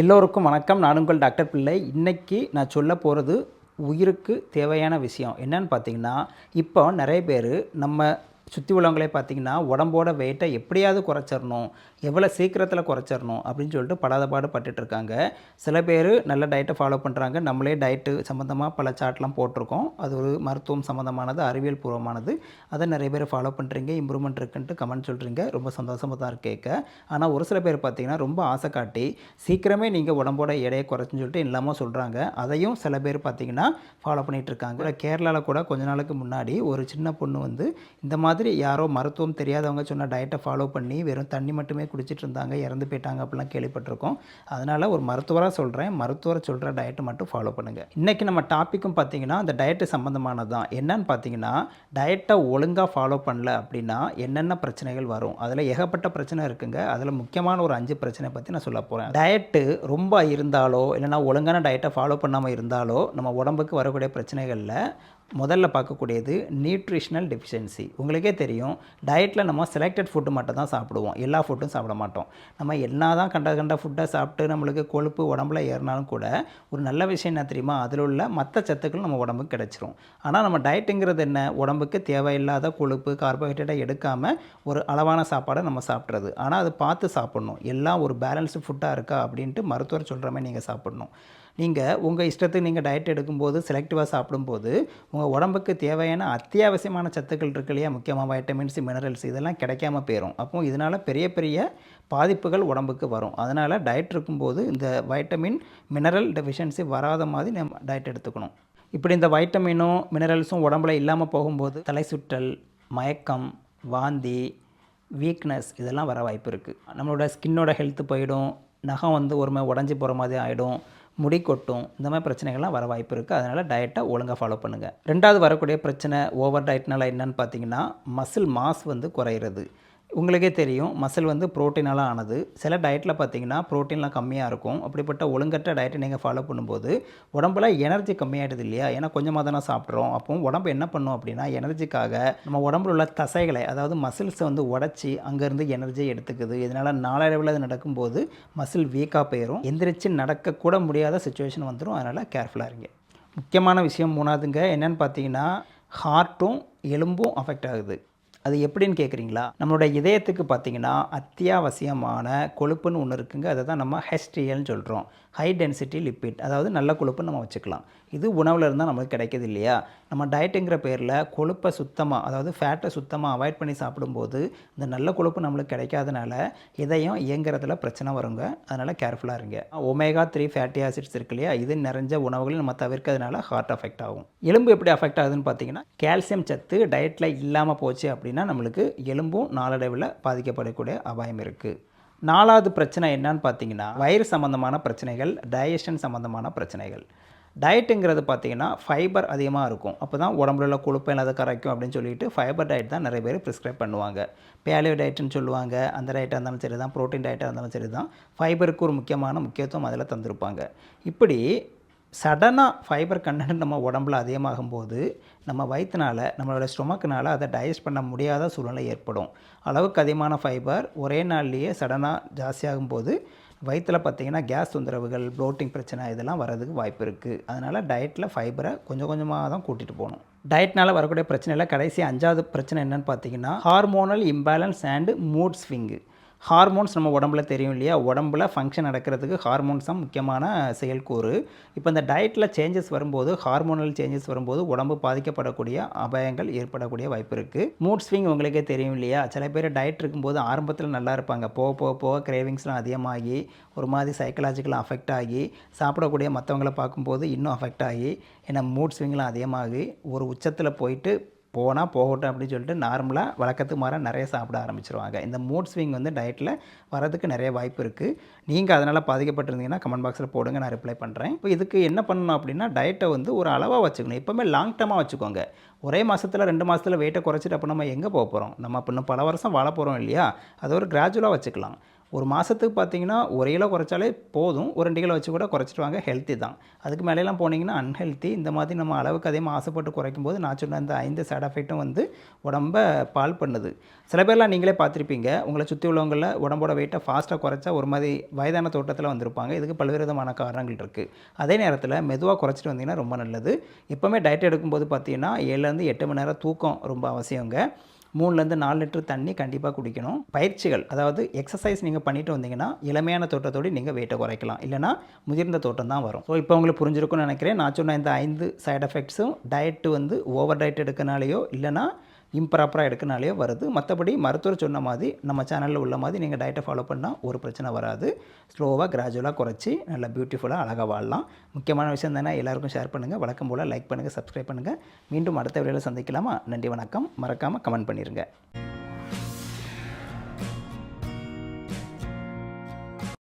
எல்லோருக்கும் வணக்கம். நான் உங்கள் டாக்டர் பிள்ளை. இன்றைக்கி நான் சொல்ல போகிறது உயிருக்கு தேவையான விஷயம். என்னன்னு பார்த்தீங்கன்னா இப்போ நிறைய பேர் நம்ம சுற்றி உள்ளவங்களே பார்த்தீங்கன்னா உடம்போட வெயிட்டை எப்படியாவது குறைச்சிடணும் எவ்வளோ சீக்கிரத்தில் குறைச்சிடணும் அப்படின்னு சொல்லிட்டு படாத பாடு இருக்காங்க. சில பேர் நல்ல டயட்டை ஃபாலோ பண்ணுறாங்க நம்மளே டயட்டு சம்மந்தமாக பல சார்ட்லாம் போட்டிருக்கோம். அது ஒரு மருத்துவம் சம்மந்தமானது அறிவியல் பூர்வமானது. அதை நிறைய பேர் ஃபாலோ பண்ணுறீங்க இம்ப்ரூவ்மெண்ட் இருக்குன்ட்டு கமெண்ட் சொல்கிறீங்க ரொம்ப சந்தோஷமாக தான் கேட்க. ஆனால் ஒரு சில பேர் பார்த்தீங்கன்னா ரொம்ப ஆசை காட்டி சீக்கிரமே நீங்கள் உடம்போட எடையை குறைச்சின்னு சொல்லிட்டு இல்லாமல் சொல்கிறாங்க அதையும் சில பேர் பார்த்தீங்கன்னா ஃபாலோ பண்ணிகிட்ருக்காங்க கேரளாவில் கூட கொஞ்ச நாளுக்கு முன்னாடி ஒரு சின்ன பொண்ணு வந்து இந்த மாதிரி யாரோ மருத்துவம் தெரியாதவங்க சொன்ன டயட்டை ஃபாலோ பண்ணி வெறும் தண்ணி மட்டுமே குடிச்சிட்டு இருந்தாங்க இறந்து போயிட்டாங்க அப்படிலாம் கேள்விப்பட்டிருக்கோம். அதனால் ஒரு மருத்துவராக சொல்கிறேன் மருத்துவரை சொல்கிற டயட்டை மட்டும் ஃபாலோ பண்ணுங்கள் இன்றைக்கி நம்ம டாப்பிக்கும் பார்த்தீங்கன்னா அந்த டயட்டு சம்மந்தமானது தான். என்னன்னு பார்த்தீங்கன்னா டயட்டை ஒழுங்காக ஃபாலோ பண்ணல அப்படின்னா என்னென்ன பிரச்சனைகள் வரும்? அதில் ஏகப்பட்ட பிரச்சனை இருக்குங்க. அதில் முக்கியமான ஒரு அஞ்சு பிரச்சனை பற்றி நான் சொல்ல போகிறேன் டயட்டு ரொம்ப இருந்தாலோ இல்லைனா ஒழுங்கான டயட்டை ஃபாலோ பண்ணாமல் இருந்தாலோ நம்ம உடம்புக்கு வரக்கூடிய பிரச்சனைகளில் முதல்ல பார்க்கக்கூடியது நியூட்ரிஷனல் டெஃபிஷியன்சி உங்களுக்கே தெரியும் டயட்டில் நம்ம செலக்டட் ஃபுட்டு மட்டும் தான் சாப்பிடுவோம். எல்லா ஃபுட்டும் சாப்பிட மாட்டோம். நம்ம என்ன தான் கண்ட கண்ட ஃபுட்டை சாப்பிட்டு நம்மளுக்கு கொழுப்பு உடம்புல ஏறினாலும் கூட ஒரு நல்ல விஷயம் என்ன தெரியுமா? அதில் உள்ள மற்ற சத்துக்கள் நம்ம உடம்புக்கு கிடச்சிரும். ஆனால் நம்ம டயட்டுங்கிறது என்ன? உடம்புக்கு தேவையில்லாத கொழுப்பு கார்போஹைட்ரேட்டை எடுக்காமல் ஒரு அளவான சாப்பாடை நம்ம சாப்பிட்றது. ஆனால் அது பார்த்து சாப்பிட்ணும். எல்லாம் ஒரு பேலன்ஸ்டு ஃபுட்டாக இருக்கா அப்படின்ட்டு மருத்துவர் சொல்கிற மாதிரி நீங்கள் சாப்பிட்ணும். நீங்கள் உங்கள் இஷ்டத்துக்கு நீங்கள் டயட் எடுக்கும்போது செலக்டிவாக சாப்பிடும்போது உங்கள் உடம்புக்கு தேவையான அத்தியாவசியமான சத்துக்கள் இருக்கு இல்லையா? முக்கியமாக வைட்டமின்ஸ் மினரல்ஸ் இதெல்லாம் கிடைக்காம போயிடும் அப்போ இதனால் பெரிய பெரிய பாதிப்புகள் உடம்புக்கு வரும். அதனால் டயட் இருக்கும்போது இந்த வைட்டமின் மினரல் டெஃபிஷியன்சி வராத மாதிரி நம்ம டயட் எடுத்துக்கணும். இப்படி இந்த வைட்டமினும் மினரல்ஸும் உடம்புல இல்லாமல் போகும்போது தலை சுற்றல் மயக்கம் வாந்தி வீக்னஸ் இதெல்லாம் வர வாய்ப்பு இருக்குது நம்மளோட ஸ்கின்னோட ஹெல்த்து போயிடும். நகம் வந்து ஒரு மாதிரி உடஞ்சி போகிற மாதிரி ஆகிடும் முடி கொட்டும் இந்த மாதிரி பிரச்சனைகள்லாம் வர வாய்ப்பு இருக்குது அதனால் டயட்டை ஒழுங்காக ஃபாலோ பண்ணுங்கள் ரெண்டாவது வரக்கூடிய பிரச்சனை ஓவர் டயட்னால என்னன்னு பார்த்தீங்கன்னா மசில் மாஸ் வந்து குறையிறது. உங்களுக்கே தெரியும் மசில் வந்து ப்ரோட்டீனால் ஆனது. சில டயட்டில் பார்த்தீங்கன்னா ப்ரோட்டீன்லாம் கம்மியாக இருக்கும். அப்படிப்பட்ட ஒழுங்கற்ற டயட்டை நீங்கள் ஃபாலோ பண்ணும்போது உடம்புல எனர்ஜி கம்மியாகிடுது இல்லையா? ஏன்னா கொஞ்சமாக தானே சாப்பிட்றோம். அப்போ உடம்பு என்ன பண்ணும் அப்படின்னா எனர்ஜிக்காக நம்ம உடம்புல உள்ள தசைகளை அதாவது மசில்ஸை வந்து உடச்சி அங்கேருந்து எனர்ஜியை எடுத்துக்குது. இதனால் நாளடைவில் அது நடக்கும்போது மசில் வீக்காக போயிடும் எந்திரிச்சு நடக்கக்கூட முடியாத சுச்சுவேஷன் வந்துடும் அதனால் கேர்ஃபுல்லாக இருங்க. முக்கியமான விஷயம் மூணாவதுங்க என்னென்னு பார்த்தீங்கன்னா ஹார்ட்டும் எலும்பும் அஃபெக்ட் ஆகுது. அது எப்படின்னு கேட்குறீங்களா நம்மளோட இதயத்துக்கு பார்த்தீங்கன்னா அத்தியாவசியமான கொழுப்புன்னு ஒன்று இருக்குங்க. அதை தான் நம்ம ஹெஸ்ட்ரியல்னு சொல்கிறோம் ஹை டென்சிட்டி லிப்பிட் அதாவது நல்ல கொழுப்புன்னு நம்ம வச்சுக்கலாம். இது உணவில் இருந்தால் நம்மளுக்கு கிடைக்கிது இல்லையா? நம்ம டயட்டுங்கிற பேரில் கொழுப்பை சுத்தமாக அதாவது ஃபேட்டை சுத்தமாக அவாய்ட் பண்ணி சாப்பிடும்போது இந்த நல்ல கொழுப்பு நம்மளுக்கு கிடைக்காதனால இதயம் இயங்குறதுல பிரச்சனை வருங்க. அதனால் கேர்ஃபுல்லாக இருங்க. ஒமேகா த்ரீ ஃபேட்டி ஆசிட்ஸ் இருக்கு இல்லையா? இது நிறைஞ்ச உணவுகளை நம்ம தவிர்க்கிறதுனால ஹார்ட் அஃபெக்ட் ஆகும். எலும்பு எப்படி அஃபெக்ட் ஆகுதுன்னு பார்த்தீங்கன்னா கால்சியம் சத்து டயட்டில் இல்லாமல் போச்சு அப்படின்னா நம்மளுக்கு எலும்பும் நாளடைவில் பாதிக்கப்படக்கூடிய அபாயம் இருக்குது நாலாவது பிரச்சனை என்னன்னு பார்த்தீங்கன்னா வயிறு சம்மந்தமான பிரச்சனைகள் டைஜஷன் சம்மந்தமான பிரச்சனைகள். டயட்டுங்கிறது பார்த்தீங்கன்னா ஃபைபர் அதிகமாக இருக்கும். அப்போ தான் உடம்புல உள்ள கொழுப்பு இல்லாத கரைக்கும் அப்படின்னு சொல்லிட்டு ஃபைபர் டயட் தான் நிறைய பேர் ப்ரிஸ்கிரைப் பண்ணுவாங்க. பேலியோ டயட்டுன்னு சொல்லுவாங்க. அந்த டயட்டாக இருந்தாலும் சரி தான் ப்ரோட்டீன் டயட்டாக இருந்தாலும் சரி தான் ஃபைபருக்கு ஒரு முக்கியமான முக்கியத்துவம் அதில் தந்திருப்பாங்க. இப்படி சடனாக ஃபைபர் கண்டென்ட் நம்ம உடம்புல அதிகமாகும்போது நம்ம வயிற்றுனால நம்மளோட ஸ்டொமக்குனால் அதை டைஜஸ்ட் பண்ண முடியாத சூழ்நிலை ஏற்படும். அளவுக்கு அதிகமான ஃபைபர் ஒரே நாள்லேயே சடனாக ஜாஸ்தியாகும் போது வயிற்றில் பார்த்தீங்கன்னா கேஸ் தொந்தரவுகள் ப்ளோட்டிங் பிரச்சனை இதெல்லாம் வரதுக்கு வாய்ப்பு இருக்குது அதனால் டயட்டில் ஃபைபரை கொஞ்சம் கொஞ்சமாக தான் கூட்டிகிட்டு போகணும். டயட்னால் வரக்கூடிய பிரச்சனையில் கடைசி அஞ்சாவது பிரச்சனை என்னென்னு பார்த்தீங்கன்னா hormonal imbalance and mood swing hormones நம்ம உடம்புல தெரியும் இல்லையா? உடம்புல ஃபங்க்ஷன் நடக்கிறதுக்கு ஹார்மோன்ஸ் தான் முக்கியமான செயல்கூறு. இப்போ இந்த டயட்டில் சேஞ்சஸ் வரும்போது ஹார்மோனல் சேஞ்சஸ் வரும்போது உடம்பு பாதிக்கப்படக்கூடிய அபாயங்கள் ஏற்படக்கூடிய வாய்ப்பு இருக்குது மூட் ஸ்விங் உங்களுக்கே தெரியும் இல்லையா? சில பேர் டயட் இருக்கும்போது ஆரம்பத்தில் நல்லா இருப்பாங்க. போக போக போக கிரேவிங்ஸ்லாம் அதிகமாகி ஒரு மாதிரி சைக்கலாஜிக்கலாக அஃபெக்ட் ஆகி சாப்பிடக்கூடிய மற்றவங்கள பார்க்கும்போது இன்னும் அஃபெக்ட் ஆகி ஏன்னா மூட் ஸ்விங்லாம் அதிகமாகி ஒரு உச்சத்தில் போயிட்டு போனால் போகட்டும் அப்படின்னு சொல்லிட்டு நார்மலாக வழக்கத்துக்கு மாற நிறைய சாப்பிட ஆரம்பிச்சிருவாங்க. இந்த மூட் ஸ்விங் வந்து டயட்டில் வரதுக்கு நிறைய வாய்ப்பு இருக்குது நீங்கள் அதனால் பாதிக்கப்பட்டிருந்தீங்கன்னா கமெண்ட் பாக்ஸில் போடுங்க நான் ரிப்ளை பண்ணுறேன் இப்போ இதுக்கு என்ன பண்ணணும் அப்படின்னா டயட்டை வந்து ஒரு அளவாக வச்சுக்கணும். எப்போவுமே லாங் டர்மாக வச்சுக்கோங்க. ஒரே மாதத்தில் ரெண்டு மாதத்தில் வெயிட்டை குறைச்சிட்டு அப்போ நம்ம எங்கே போக போகிறோம் நம்ம இப்போ இன்னும் பல வருஷம் வாழ போகிறோம் இல்லையா? அது ஒரு கிராஜுவலாக வச்சுக்கலாம். ஒரு மாதத்துக்கு பார்த்தீங்கன்னா ஒரு கிலோ குறைச்சாலே போதும். ஒரு ரெண்டு கிலோ வச்சு கூட குறைச்சிட்டு வாங்க. ஹெல்த்தி தான். அதுக்கு மேலேலாம் போனீங்கன்னா அன்ஹெல்த்தி இந்த மாதிரி நம்ம அளவுக்கு அதிகமாக ஆசைப்பட்டு குறைக்கும் போது நான் சொன்ன அந்த ஐந்து சைட் எஃபெக்ட்டும் வந்து உடம்ப பால் பண்ணுது. சில பேர்லாம் நீங்களே பார்த்துருப்பீங்க. உங்களை சுற்றி உள்ளவங்களில் உடம்போட வெயிட்டை ஃபாஸ்ட்டாக குறைச்சா ஒரு மாதிரி வயதான தோட்டத்தில் வந்திருப்பாங்க. இதுக்கு பல்வேறு விதமான காரணங்கள் இருக்குது அதே நேரத்தில் மெதுவாக குறைச்சிட்டு வந்தீங்கன்னா ரொம்ப நல்லது. எப்போவுமே டயட் எடுக்கும்போது பார்த்தீங்கன்னா ஏழுலேருந்து எட்டு மணி நேரம் தூக்கம் ரொம்ப அவசியங்க. மூணுலேருந்து நாலு லிட்டர் தண்ணி கண்டிப்பாக குடிக்கணும். பயிற்சிகள் அதாவது எக்ஸசைஸ் நீங்கள் பண்ணிட்டு வந்தீங்கன்னா இளமையான தோட்டத்தோடு நீங்கள் வெயிட்டை குறைக்கலாம். இல்லைனா முதிர்ந்த தோட்டம் தான் வரும். ஸோ இப்போ உங்களுக்கு புரிஞ்சிருக்கும்னு நினைக்கிறேன். நான் சொன்ன இந்த ஐந்து சைடு எஃபெக்ட்ஸும் டயட்டு வந்து ஓவர் டயட் எடுக்கனாலேயோ இல்லைனா இம்ப்ராப்பராக எடுக்கனாலே வருது. மற்றபடி மருத்துவர் சொன்ன மாதிரி நம்ம சேனலில் உள்ள மாதிரி நீங்கள் டயட்டை ஃபாலோ பண்ணால் ஒரு பிரச்சனை வராது. ஸ்லோவாக கிராஜுவலாக குறைச்சி நல்லா பியூட்டிஃபுல்லாக அழகாக வாழலாம். முக்கியமான விஷயம் தானே எல்லாருக்கும் ஷேர் பண்ணுங்கள் வழக்கம் போல் லைக் பண்ணுங்கள் சப்ஸ்கிரைப் பண்ணுங்கள் மீண்டும் அடுத்த வீடியோவில் சந்திக்கலாமா? நன்றி வணக்கம். மறக்காமல் கமெண்ட் பண்ணிடுங்க